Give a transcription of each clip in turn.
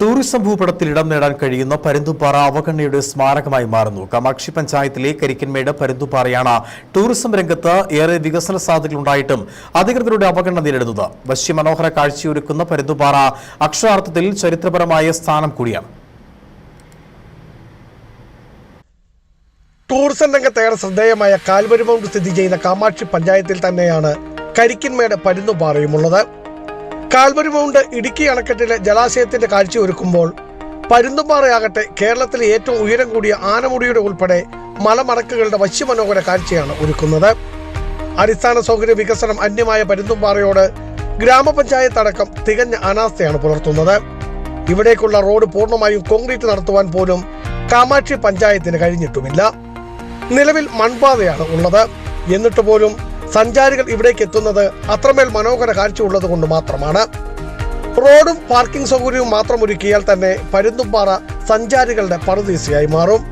Tourism ഭൂപടത്തിൽ ഇടം നേടാൻ കഴിയുന്ന പരുന്തുപാറ അവഗണനയുടെ സ്മാരകമായി മാറുന്നു. കമാക്ഷി പഞ്ചായത്തിലെ കരിക്കൻമേട് പരുന്തുപാറയാണ് ടൂറിസം രംഗത്ത് ഏറെ വികസന സാധ്യതകൾ ഉണ്ടായിട്ടും അധികൃതരുടെ അവഗണന നേരിടുന്നത്. വശ്യമനോഹര കാഴ്ചയൊരുക്കുന്ന പരുന്തുപാറ അക്ഷരാർത്ഥത്തിൽ ചരിത്രപരമായ സ്ഥാനം കൂടിയാണ്. ടൂറിസം രംഗത്ത് ഏറെ ശ്രദ്ധേയമായ കാൽവരുമൗണ്ട് സ്ഥിതി ചെയ്യുന്ന കാമാക്ഷി പഞ്ചായത്തിൽ തന്നെയാണ് കരിക്കിൻമേട് പരുന്തുപാറയുമുള്ളത്. കാൽവരിമൗണ്ട് ഇടുക്കി അണക്കെട്ടിലെ ജലാശയത്തിന്റെ കാഴ്ചയൊരുക്കുമ്പോൾ പരുന്തുംപാറയാകട്ടെ കേരളത്തിലെ ഏറ്റവും ഉയരം കൂടിയ ആനമുടിയുടെ ഉൾപ്പെടെ മലമടക്കുകളുടെ വശ്യമനോഹര കാഴ്ചയാണ് ഒരുക്കുന്നത്. അടിസ്ഥാന സൗകര്യ വികസനം അന്യമായ പരുന്തുംപാറയോട് ഗ്രാമപഞ്ചായത്ത് അടക്കം തികഞ്ഞ അനാസ്ഥയാണ് പുലർത്തുന്നത്. ഇവിടേക്കുള്ള റോഡ് പൂർണമായും കോൺക്രീറ്റ് നടത്തുവാൻ പോലും കാമാക്ഷി പഞ്ചായത്തിന് കഴിഞ്ഞിട്ടുമില്ല. നിലവിൽ മൺപാതയാണ് ഉള്ളത്. എന്നിട്ട് പോലും സഞ്ചാരികൾ ഇവിടേക്ക് എത്തുന്നത് അത്രമേൽ മനോഹര കാഴ്ച ഉള്ളത് കൊണ്ട് മാത്രമാണ്. റോഡും പാർക്കിംഗ് സൗകര്യവും മാത്രം ഒരുക്കിയാൽ തന്നെ പരുന്തുംപാറ സഞ്ചാരികളുടെ പറുദീസയായി മാറും.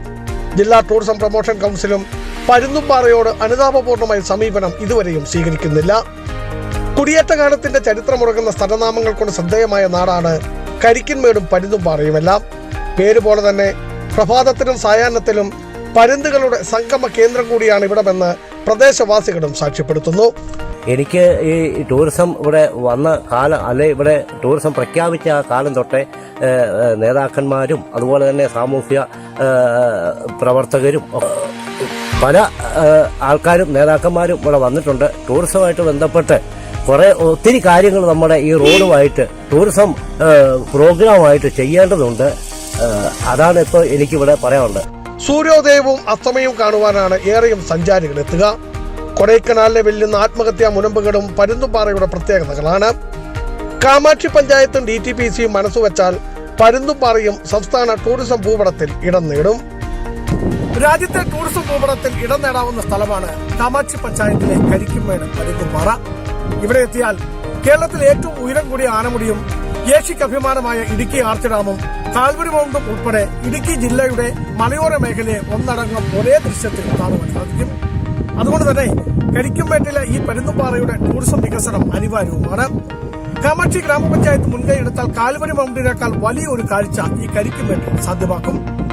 ജില്ലാ ടൂറിസം പ്രൊമോഷൻ കൗൺസിലും പരുന്തുംപാറയോട് അനുതാപപൂർണമായ സമീപനം ഇതുവരെയും സ്വീകരിക്കുന്നില്ല. കുടിയേറ്റ കാലത്തിന്റെ ചരിത്രമുറങ്ങുന്ന സ്ഥലനാമങ്ങൾ കൊണ്ട് ശ്രദ്ധേയമായ നാടാണ് കരിക്കിൻമേടും പരുന്തുംപാറയുമെല്ലാം. പേര് പോലെ തന്നെ പ്രഭാതത്തിലും സായാഹ്നത്തിലും പരുന്തുകളുടെ സംഗമ കേന്ദ്രം കൂടിയാണ് ഇവിടമെന്ന് പ്രദേശവാസികളും സാക്ഷ്യപ്പെടുത്തുന്നു. എനിക്ക് ഈ ടൂറിസം ഇവിടെ വന്ന കാലം അല്ലെ ഇവിടെ ടൂറിസം പ്രഖ്യാപിച്ച ആ കാലം തൊട്ടേ നേതാക്കന്മാരും അതുപോലെ തന്നെ സാമൂഹ്യ പ്രവർത്തകരും പല ആൾക്കാരും നേതാക്കന്മാരും ഇവിടെ വന്നിട്ടുണ്ട്. ടൂറിസമായിട്ട് ബന്ധപ്പെട്ട് കുറേ ഒത്തിരി കാര്യങ്ങൾ നമ്മുടെ ഈ റോഡുമായിട്ട് ടൂറിസം പ്രോഗ്രാമായിട്ട് ചെയ്യേണ്ടതുണ്ട്. അതാണ് ഇപ്പോൾ എനിക്കിവിടെ പറയാനുള്ളത്. സൂര്യോദയവും അസ്തമയവും കാണുവാനാണ് ഏറെയും സഞ്ചാരികൾ എത്തുക. കൊടൈക്കനാലിലെ വെല്ലുന്ന ആത്മഹത്യാ മുനമ്പുകളും പരുന്തുംപാറയുടെ പ്രത്യേകതകളാണ്. കാമാക്ഷി പഞ്ചായത്തും ഡി ടി പി സിയും മനസ്സുവെച്ചാൽ പരുന്തുംപാറയും സംസ്ഥാന ടൂറിസം ഭൂപടത്തിൽ ഇടം നേടും. രാജ്യത്തെ ടൂറിസം ഭൂപടത്തിൽ ഇടം നേടാവുന്ന സ്ഥലമാണ് കാമാക്ഷി പഞ്ചായത്തിലെ കരിക്കുമേട് പരുന്തുംപാറ. ഇവിടെ എത്തിയാൽ കേരളത്തിലെ ഏറ്റവും ഉയരം കൂടിയ ആനമുടിയും ഏഷ്യക്ക് അഭിമാനമായ ഇടുക്കി ആർച്ച് ഡാമും കാൽവരി മൗണ്ടും ഉൾപ്പെടെ ഇടുക്കി ജില്ലയുടെ മലയോര മേഖലയെ ഒന്നടങ്കം ഒരേ ദൃശ്യത്തിൽ കാണുവാൻ സാധിക്കും. അതുകൊണ്ട് തന്നെ കരിക്കുംപേട്ടിലെ ഈ പരുന്തുംപാറയുടെ ടൂറിസം വികസനം അനിവാര്യവുമാണ്. കാമാക്ഷി ഗ്രാമപഞ്ചായത്ത് മുൻകൈ എടുത്താൽ കാൽവരി മൗണ്ടിനേക്കാൾ വലിയൊരു കാഴ്ച ഈ കരിക്കുംപേട്ടിൽ സാധ്യമാക്കും.